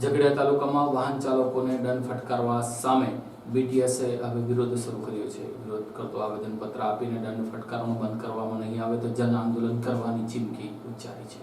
ઝઘડિયા તાલુકામાં વાહન ચાલકોને દંડ ફટકારવા સામે બીટીએસએ હવે વિરોધ શરૂ કર્યો છે. વિરોધ કરતો આવેદનપત્ર આપીને દંડ ફટકારવાનું બંધ કરવામાં નહીં આવે તો જન આંદોલન કરવાની ચીમકી ઉચ્ચારી છે.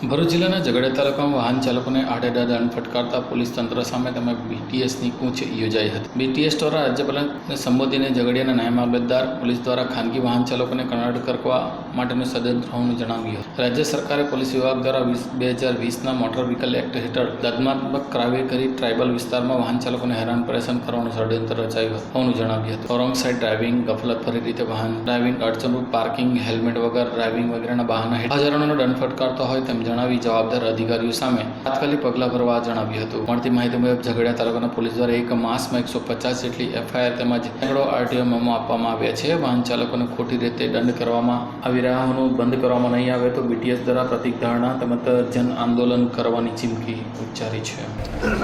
ભરૂચ જિલ્લાના ઝઘડિયા તાલુકામાં વાહન ચાલકોને આડેડા દંડ ફટકારતા પોલીસ તંત્ર સામે તેમજ બીટીએસની કૂચ યોજાઈ હતી. બીટીએસ દ્વારા રાજ્યપાલને સંબોધીને ઝઘડિયાના નાયબ મામલતદાર પોલીસ દ્વારા ખાનગી વાહન ચાલકોને કન્વર્ટ કરવા માટેનું ષડયંત્ર હોવાનું જણાવ્યું હતું. રાજ્ય સરકારે પોલીસ વિભાગ દ્વારા વીસ, બે હજાર વીસના મોટર વ્હીકલ એક્ટ હેઠળ દત્માત્મક કાર્યવાહી કરી ટ્રાઇબલ વિસ્તારમાં વાહન ચાલકોને હેરાન પરેશાન કરવાનું ષડયંત્ર રચાયું હોવાનું જણાવ્યું હતું. રોંગ સાઇડ ડ્રાઇવિંગ, ગફલતભરી રીતે વાહન ડ્રાઇવિંગ, અડચણરૂપ પાર્કિંગ, હેલ્મેટ વગર ડ્રાઇવિંગ વગેરેના હેઠળ હજારોનો દંડ ફટકારતો હોય તેમ જણાવી જવાબદાર અધિકારીઓ સામે તાત્કાલિક પગલાં ભરવા જણાવ્યું હતું. મળતી માહિતી મુજબ, ઝઘડિયા તાલુકાના પોલીસ દ્વારા એક માસમાં એકસો પચાસ જેટલી એફઆઈઆર તેમજ સેંકડો આરટીઓ આપવામાં આવ્યા છે. વાહન ચાલકોને ખોટી રીતે દંડ કરવામાં આવી રહ્યા હોવાનું બંધ કરવામાં નહીં આવે તો બીટીએસ દ્વારા પ્રતિક ધારણા તેમજ જન આંદોલન કરવાની ચીમકી ઉચ્ચારી છે.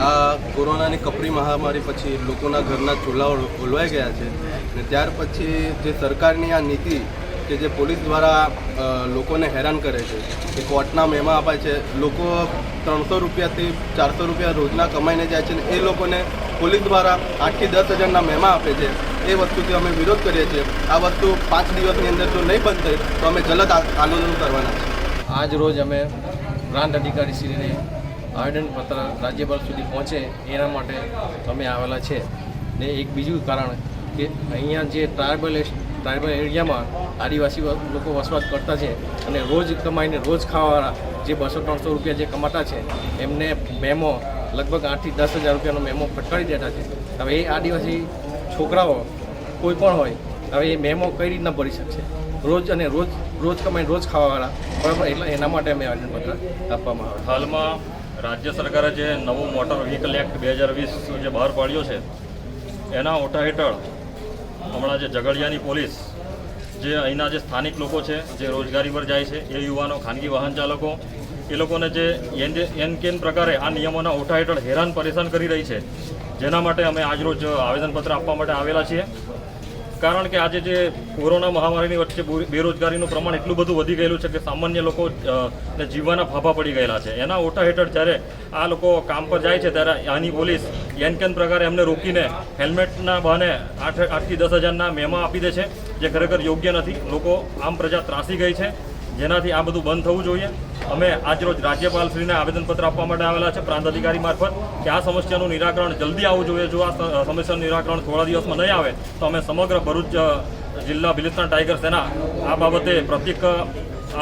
આ કોરોનાની કપરી મહામારી પછી લોકોના ઘરના ચૂલાઓ ઓલવાઈ ગયા છે ને ત્યાર પછી જે સરકારની આ નીતિ કે જે પોલીસ દ્વારા લોકોને હેરાન કરે છે, એ કોર્ટના મેમા અપાય છે. લોકો ત્રણસો રૂપિયાથી ચારસો રૂપિયા રોજના કમાઈને જાય છે એ લોકોને પોલીસ દ્વારા આઠથી દસ હજારના મેમા આપે છે. એ વસ્તુથી અમે વિરોધ કરીએ છીએ. આ વસ્તુ પાંચ દિવસની અંદર જો નહીં બંધ થઈ, તો અમે જલદ આંદોલન કરવાના છે આજ રોજ અમે પ્રાંત અધિકારીશ્રીને આવેદનપત્ર રાજ્યપાલ સુધી પહોંચે એના માટે અમે આવેલા છે. ને એક બીજું કારણ કે અહીંયા જે ટ્રાયબલ ટ્રાયબલ એરિયામાં આદિવાસી લોકો વસવાટ કરતા છે અને રોજ કમાઈને રોજ ખાવાવાળા જે બસો ત્રણસો રૂપિયા જે કમાતા છે, એમને મેમો લગભગ આઠથી દસ હજાર રૂપિયાનો મેમો ફટકારી દેતા છે. હવે એ આદિવાસી છોકરાઓ કોઈ પણ હોય, હવે એ મેમો કઈ રીતના ભરી શકશે? રોજ અને રોજ રોજ કમાઈને રોજ ખાવાવાળા, બરાબર? એટલે એના માટે અમે આવેદનપત્ર આપવામાં આવે હાલમાં રાજ્ય સરકારે જે નવો મોટર વ્હીકલ એક્ટ બે હજાર વીસ જે બહાર પાડ્યો છે, એના ઓટા હેઠળ હમણાં જે ઝઘડિયાની પોલીસ, જે અહીંના જે સ્થાનિક લોકો છે, જે રોજગારી પર જાય છે, એ યુવાનો, ખાનગી વાહન ચાલકો, એ લોકોને જે એન કેન પ્રકારે આ નિયમોના ઓઠા હેઠળ હેરાન પરેશાન કરી રહી છે. જેના માટે અમે આજરોજ આવેદનપત્ર આપવા માટે આવેલા છીએ. કારણ કે આજે જે કોરોના મહામારીની વચ્ચે બેરોજગારીનું પ્રમાણ એટલું બધું વધી ગયેલું છે કે સામાન્ય લોકો ને જીવવાના ફાફા પડી ગયેલા છે. એના ઓટા હેઠળ જ્યારે આ લોકો કામ પર જાય છે ત્યારે આની પોલીસ એન કેન પ્રકારે એમને રોકીને હેલ્મેટના બહાને આઠ, આઠથી દસ હજારના મેમા આપી દે છે, જે ખરેખર યોગ્ય નથી. લોકો આમ પ્રજા ત્રાસી ગઈ છે. જેનાથી આ બધું બંધ થવું જોઈએ. અમે આજરોજ રાજ્યપાલશ્રીને આવેદનપત્ર આપવા માટે આવેલા છે પ્રાંત અધિકારી મારફત કે આ સમસ્યાનું નિરાકરણ જલ્દી આવવું જોઈએ. જો આ સમસ્યાનું નિરાકરણ થોડા દિવસમાં નહીં આવે, તો અમે સમગ્ર ભરૂચ જિલ્લા બિલિસ્તાન ટાઈગર સેના આ બાબતે પ્રતિક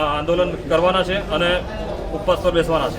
આંદોલન કરવાના છે અને ઉપવાસ પર બેસવાના છે.